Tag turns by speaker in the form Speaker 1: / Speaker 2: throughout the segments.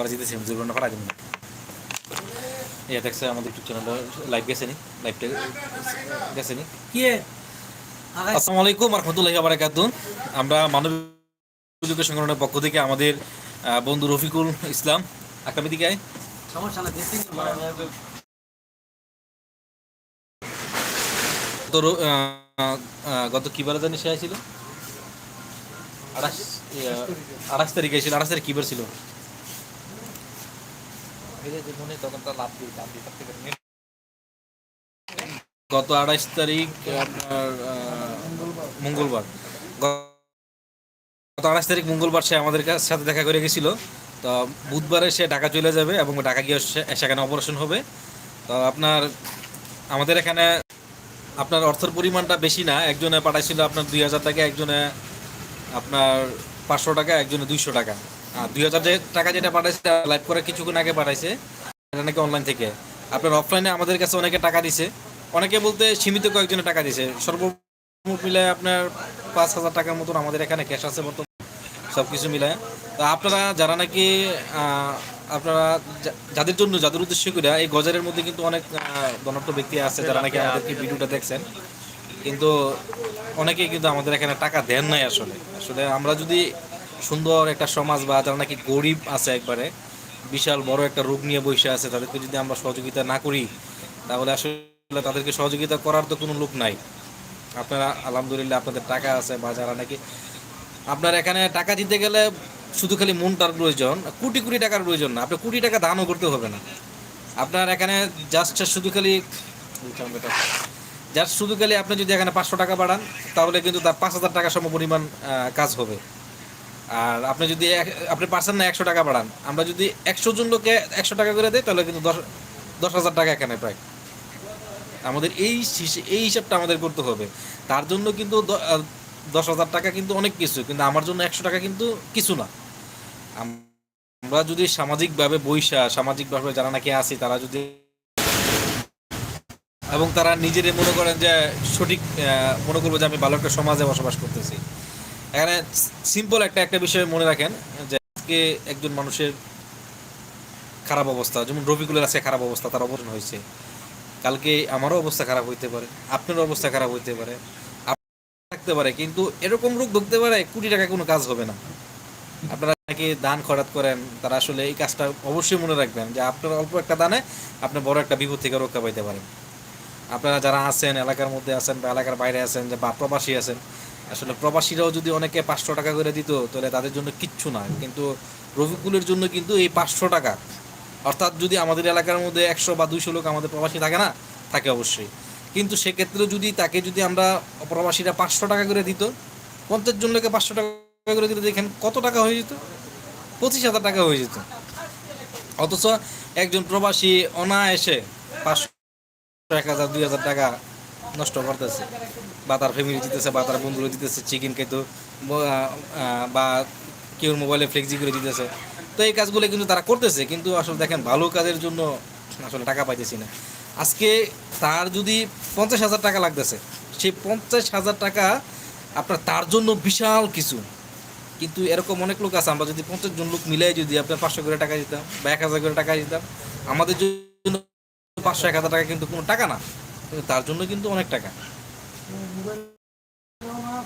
Speaker 1: পরে যেতেছি আমি জীবনটা পাঠাই দিব। এই দেখছে আমাদের ইউটিউব চ্যানেলটা লাইভ গেছে নি? লাইভটা গেছে নি?
Speaker 2: কি
Speaker 1: আসসালামু আলাইকুম রহমতুল্লাহি বারাকাতুন আমরা মানব যোগ্য সংগঠনের পক্ষ থেকে আমাদের বন্ধু রফিকুল ইসলাম আগামী দিকে আয়।
Speaker 2: সমস্যা না
Speaker 1: গত গত কি বার জানি সে ছিল আঠাশ ইয়া, আঠাশ তারিখে ছিল? গত আঠাশ তারিখ আপনার মঙ্গলবার। গত আঠাশ তারিখ মঙ্গলবার সে আমাদের সাথে দেখা করে গেছিল। তো বুধবারে সে ঢাকা চলে যাবে এবং ঢাকা গিয়ে সেখানে অপারেশন হবে। তো আপনার, আমাদের এখানে আপনার অর্থের পরিমাণটা বেশি না। একজনে পাঠাইছিল আপনার দুই হাজার টাকা, একজনে আপনার পাঁচশো টাকা, একজনে দুইশো টাকা। দুই হাজার টাকা যেটা পাঠাইছে লাইভ করে কিছুক্ষণ আগে পাঠাইছে এটা নাকি অনলাইন থেকে। আপনার অফলাইনে আমাদের কাছে অনেকে টাকা দিছে। অনেকে বলতে সীমিত কয়েকজনে টাকা দিছে। সর্বমোট মিলে আপনার পাঁচ হাজার টাকার মতন আমাদের এখানে ক্যাশ আছে বর্তমান সব কিছু মিলায়। তো আপনারা যারা নাকি আপনারা যাদের জন্য, যাদের উদ্দেশ্য করে এই গজারের মধ্যে কিন্তু অনেক ধনাঢ্য ব্যক্তি আছে যারা নাকি আমাদেরকে ভিডিওটা দেখছেন। কিন্তু অনেকেই কিন্তু আমাদের এখানে টাকা দেন নাই আসলে। আসলে আমরা যদি সুন্দর একটা সমাজ বা যারা নাকি গরিব আছে একবারে, বিশাল বড় একটা রোগ নিয়ে বসে আছে, তাদেরকে যদি আমরা সহযোগিতা না করি, তাহলে আসলে তাদেরকে সহযোগিতা করার তো কোনো লোক নাই। আপনারা আলহামদুলিল্লাহ আপনাদের টাকা আছে বা যারা নাকি, আপনার এখানে টাকা দিতে গেলে শুধু খালি মনটার প্রয়োজন, কোটি কোটি টাকার প্রয়োজন না আপনার কোটি টাকা দানও করতে হবে না। আপনার এখানে জাস্ট শুধু খালি জাস্ট শুধু খালি আপনি যদি এখানে পাঁচশো টাকা বাড়ান, তাহলে কিন্তু তার পাঁচ হাজার টাকা সম পরিমাণ কাজ হবে। আর আপনি যদি আপনি পার্সেন্ট না একশো টাকা বাড়ান, আমরা যদি একশো জন লোককে একশো টাকা করে দেয় তাহলে কিন্তু দশ দশ হাজার টাকা এখানে প্রায়। আমাদের এই এই হিসাবটা আমাদের করতে হবে। তার জন্য কিন্তু দশ হাজার টাকা কিন্তু অনেক কিছু, কিন্তু আমার জন্য একশো টাকা কিন্তু কিছু না। আমরা যদি সামাজিকভাবে বৈশা, সামাজিকভাবে যারা নাকি আছি, তারা যদি এবং তারা নিজেদের মনে করেন যে সঠিক মনে করব যে আমি ভালো একটা সমাজে বসবাস করতেছি। এখানে সিম্পল একটা একটা বিষয় মনে রাখেন যে আজকে একজন মানুষের খারাপ অবস্থা, যেমন রফিকুলের আছে খারাপ অবস্থা, তার অবরণ হয়েছে। কালকে আমারও অবস্থা খারাপ হইতে পারে, আপনারও অবস্থা খারাপ হইতে পারে থাকতে পারে, কিন্তু এরকম রোগ ধরতে পারে কোটি টাকা কোনো কাজ হবে না। আপনারা নাকি দান খরাত করেন, তারা আসলে এই কাজটা অবশ্যই মনে রাখবেন যে আপনার অল্প একটা দানে আপনি বড় একটা বিপদ থেকে রক্ষা পাইতে পারেন। আপনারা যারা আছেন, এলাকার মধ্যে আছেন বা এলাকার বাইরে আছেন, বা প্রবাসী আছেন আসলে প্রবাসীরাও যদি অনেকে পাঁচশো টাকা করে দিত, তাহলে তাদের জন্য কিচ্ছু না। কিন্তু রফিকুলের জন্য কিন্তু এই পাঁচশো টাকা, অর্থাৎ যদি আমাদের এলাকার মধ্যে একশো বা দুইশো লোক আমাদের প্রবাসী থাকে না, থাকে অবশ্যই। কিন্তু সেক্ষেত্রে যদি তাকে যদি আমরা প্রবাসীরা পাঁচশো টাকা করে দিত, পঞ্চাশ জন লোকে পাঁচশো টাকা করে দিত দেখেন কত টাকা হয়ে যেত? পঁচিশ হাজার টাকা হয়ে যেত। অথচ একজন প্রবাসী অনায়াসে পাঁচশো, এক হাজার, দুই হাজার টাকা নষ্ট করতেছে। বা তার ফ্যামিলি দিতেছে, বা তার বন্ধুরা দিতেছে চিকেন খেতো, ব- কেউ মোবাইলে ফ্লেক্সি করে দিতেছে। তো এই কাজগুলো কিন্তু তারা করতেছে, কিন্তু আসলে দেখেন, ভালো কাজের জন্য আসলে টাকা পাইতেছি না। আজকে তার যদি পঞ্চাশ হাজার টাকা লাগতেছে, সেই পঞ্চাশ হাজার টাকা আপনার তার জন্য বিশাল কিছু। কিন্তু এরকম অনেক লোক আছে, আমরা যদি পঞ্চাশ জন লোক মিলাই যদি আপনার পাঁচশো করে টাকা দিতাম বা এক হাজার করে টাকা দিতাম, আমাদের জন্য পাঁচশো, এক হাজার টাকা কিন্তু কোনো টাকা না। তার জন্য কিন্তু অনেক টাকা।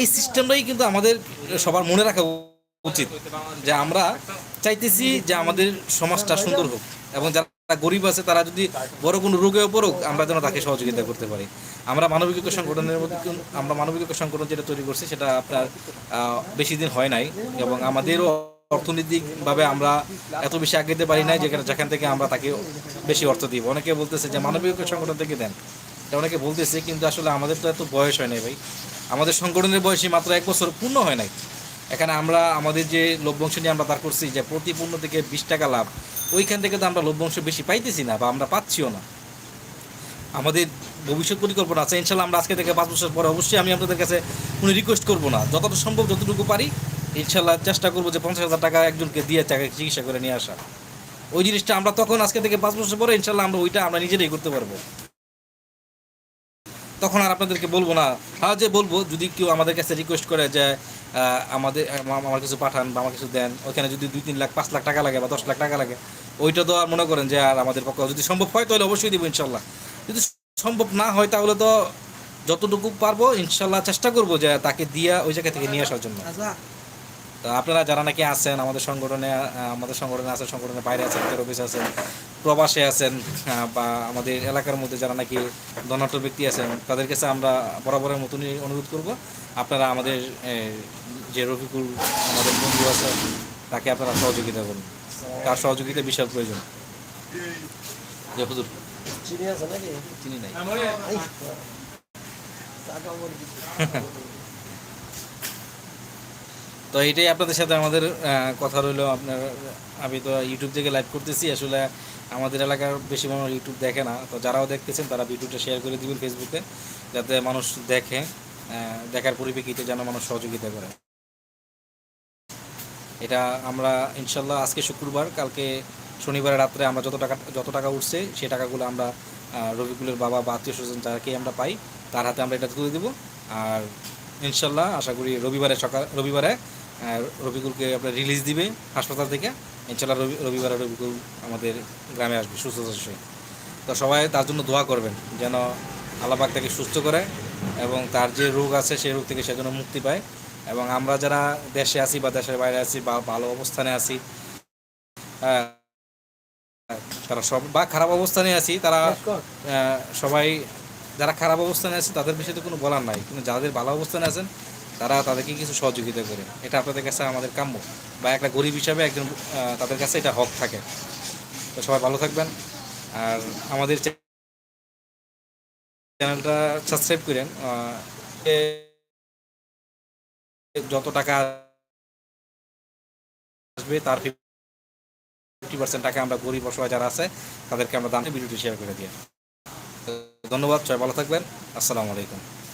Speaker 1: এই সিস্টেমটাই কিন্তু আমাদের সবার মনে রাখা উচিত যে আমরা চাইতেছি যে আমাদের সমাজটা সুন্দর হোক এবং যারা গরিব আছে তারা যদি বড় কোনো রোগে পড়ুক, আমরা যেন তাকে সহযোগিতা করতে পারি। আমরা মানবিক সংগঠনের মধ্যে আমরা মানবিক সংগঠন যেটা তৈরি করছি সেটা আপনার বেশি দিন হয় নাই এবং আমাদেরও অর্থনৈতিকভাবে আমরা এত বেশি আগে দিতে পারি নাই যেখানে, যেখান থেকে আমরা তাকে বেশি অর্থ দিব। অনেকে বলতেছে যে মানবিক সংগঠন থেকে দেন। এটা অনেকে বলতেছে, কিন্তু আসলে আমাদের তো এত বয়স হয় নাই ভাই। আমাদের সংগঠনের বয়সী মাত্র এক বছর পূর্ণ হয় নাই। এখানে আমরা, আমাদের যে লভ্যাংশ নিয়ে আমরা দাঁড় করছি, যে প্রতি পূর্ণ থেকে বিশ টাকা লাভ, ওইখান থেকে তো আমরা লভ্যাংশ বেশি পাইতেছি না বা আমরা পাচ্ছিও না। আমাদের ভবিষ্যৎ পরিকল্পনা আছে, ইনশাল্লাহ আমরা আজকে থেকে পাঁচ বছর পরে অবশ্যই আমি আপনাদের কাছে কোনো রিকোয়েস্ট করব না। যতটা সম্ভব যতটুকু পারি, ইনশাল্লাহ চেষ্টা করব যে পঞ্চাশ হাজার টাকা একজনকে দিয়ে তাকে চিকিৎসা করে নিয়ে আসা ওই জিনিসটা আমরা তখন আজকে থেকে পাঁচ বছর পরে, ইনশাল্লাহ আমরা ওইটা আমরা নিজেরাই করতে পারব। তখন আর আপনাদেরকে বলব না। হ্যাঁ যে বলব যদি কেউ আমাদের কাছে রিকোয়েস্ট করে যে আমাদের আমার কিছু পাঠান বা আমার কিছু দেন ওখানে যদি দুই তিন লাখ পাঁচ লাখ টাকা লাগে বা দশ লাখ টাকা লাগে ওইটা তো আর মনে করেন যে আর আমাদের পক্ষে যদি সম্ভব হয় তাহলে অবশ্যই দিব ইনশাল্লাহ। যদি সম্ভব না হয় তাহলে তো যতটুকু পারব ইনশাল্লাহ চেষ্টা করব যে তাকে দিয়া ওই জায়গা থেকে নিয়ে আসার জন্য। তো আপনারা যারা নাকি আছেন আমাদের সংগঠনে আমাদের সংগঠনে আছেন সংগঠনের বাইরে আছেন অফিস আছেন প্রবাসে আছেন বা আমাদের এলাকার মধ্যে যারা নাকি ধনাঢ্য ব্যক্তি আছেন তাদের কাছে আমরা বরাবরের মতনই অনুরোধ করব আপনারা আমাদের যে রফিকুল আমাদের বন্ধু আছে তাকে আপনারা সহযোগিতা করুন তার সহযোগিতা বিশাল প্রয়োজন যে হুজুর
Speaker 2: চিনি আছে নাকি
Speaker 1: চিনি নাই তো এটাই আপনাদের সাথে আমাদের কথা রইল। আপনার, আমি তো ইউটিউব থেকে লাইভ করতেছি। আসলে আমাদের এলাকার বেশি মানুষ ইউটিউব দেখে না। তো যারাও দেখতেছেন, তারা ভিডিওটা শেয়ার করে দিবেন ফেসবুকে যাতে মানুষ দেখে দেখার পরিপ্রেক্ষিতে যেন মানুষ সহযোগিতা করে। এটা আমরা, ইনশাল্লাহ আজকে শুক্রবার, কালকে শনিবার রাত্রে আমরা যত টাকা যত টাকা উঠছে, সে টাকাগুলো আমরা রবিকুলের বাবা বা আত্মীয় স্বজন যাকে আমরা পাই, তার হাতে আমরা এটা তুলে দেবো। আর ইনশাল্লাহ, আশা করি রবিবারে সকাল, রবিবারে রবিকুলকে আপনার রিলিজ দিবে হাসপাতাল থেকে। ইনশাল্লাহ রবি রবিবারে রবিকুল আমাদের গ্রামে আসবে সুস্থ সহিত তো সবাই তার জন্য দোয়া করবেন যেন আল্লাপাক তাকে সুস্থ করে এবং তার যে রোগ আছে সেই রোগ থেকে সে যেন মুক্তি পায়। এবং আমরা যারা দেশে আছি বা দেশের বাইরে আছি বা ভালো অবস্থানে আছি তারা সব বা খারাপ অবস্থানে আছি তারা সবাই যারা খারাপ অবস্থানে আছে তাদের বিষয়ে তো কোনো বলার নাই। কিন্তু যাদের ভালো অবস্থানে আছেন তারা তাদেরকে কিছু সহযোগিতা করে। এটা আপনাদের কাছে আমাদের কাম্য বা একটা গরিব হিসাবে একজন তাদের কাছে এটা হক থাকে। তো সবাই ভালো থাকবেন। আর আমাদের চ্যানেলটা সাবস্ক্রাইব করেন। যত টাকা আসবে তার ফিফটি পার্সেন্ট টাকা আমরা গরিব অসহায় যারা আছে, তাদেরকে আমরা দাম ভিডিওটি শেয়ার করে দিই। ধন্যবাদ, সবাই ভালো থাকবেন। আসসালামু আলাইকুম।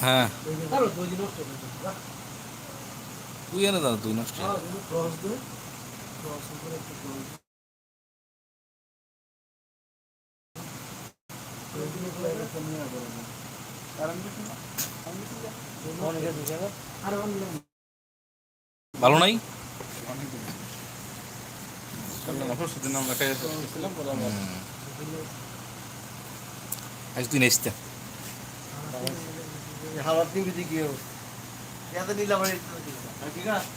Speaker 2: করে
Speaker 1: তুই এনে দাও তুই নষ্ট
Speaker 2: হ্যাঁ
Speaker 1: ভালো নাই? আজ তুই নেসতে
Speaker 2: হাওয়া দিবি এত নিলে আমার ঠিক আছে